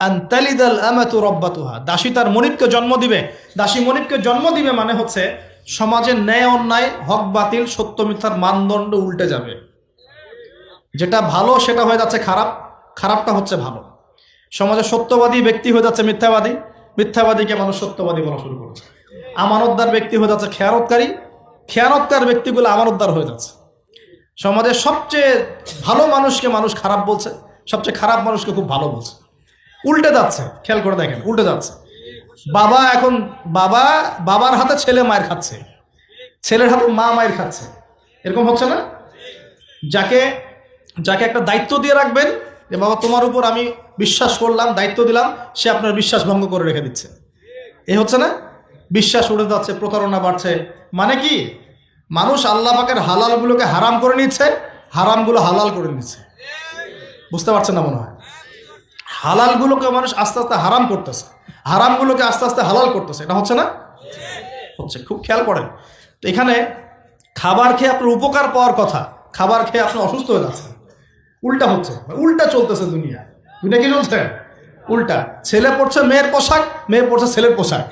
আন্তালিদাল আমাতু রব্বাতুহা। দাসী তার মনিবকে জন্ম দিবে। দাসী মনিবকে জন্ম দিবে মানে হচ্ছে সমাজের ন্যায় অন্যায়, হক বাতিল, সত্য মিথ্যার মানদণ্ড উল্টে যাবে। যেটা ভালো, সেটা হয়ে যাচ্ছে খারাপ। খারাপটা হচ্ছে ভালো। সমাজে সত্যবাদী ব্যক্তি হয়ে যাচ্ছে মিথ্যাবাদী। মিথ্যাবাদীকে মানুষ সত্যবাদী বলা শুরু করেছে। আমানতদার ব্যক্তি হয়ে যাচ্ছে খেয়ানতকারী। খেয়ানতকার ব্যক্তিগুলো আমানতদার হয়ে যাচ্ছে। সমাজের সবচেয়ে ভালো মানুষকে মানুষ খারাপ বলছে। সবচেয়ে খারাপ মানুষকে খুব ভালো বলছে। উল্টে যাচ্ছে, খেয়াল করে দেখেন, উল্টে যাচ্ছে। বাবা এখন, বাবা, বাবার হাতে ছেলে মায়ের খাচ্ছে। ছেলের হাতে মা মায়ের খাচ্ছে। এরকম হচ্ছে না? যাকে যাকে একটা দায়িত্ব দিয়ে রাখবেন, যে বাবা, তোমার উপর আমি বিশ্বাস করলাম, দায়িত্ব দিলাম, সে আপনার বিশ্বাস ভঙ্গ করে রেখে দিচ্ছে। এই হচ্ছে না? বিশ্বাস উড়ে যাচ্ছে, প্রতারণা বাড়ছে। মানে কি? মানুষ আল্লাহ পাকের হালালগুলোকে হারাম করে নিচ্ছে, হারামগুলো হালাল করে নিচ্ছে। বুঝতে পারছেন না মনে হয়? হালালগুলোকে মানুষ আস্তে আস্তে হারাম করতেছে। হারামগুলোকে আস্তে আস্তে হালাল করতেছে। এটা হচ্ছে না? হচ্ছে, খুব খেয়াল করেন। তো এখানে খাবার খেয়ে আপনার উপকার পাওয়ার কথা, খাবার খেয়ে আপনি অসুস্থ হয়ে যাচ্ছেন। উল্টা হচ্ছে উল্টা চলতেছে দুনিয়া। দুনিয়া কি চলছে? উল্টা। ছেলে পড়ছে মেয়ের পোশাক, মেয়ে পড়ছে ছেলের পোশাক।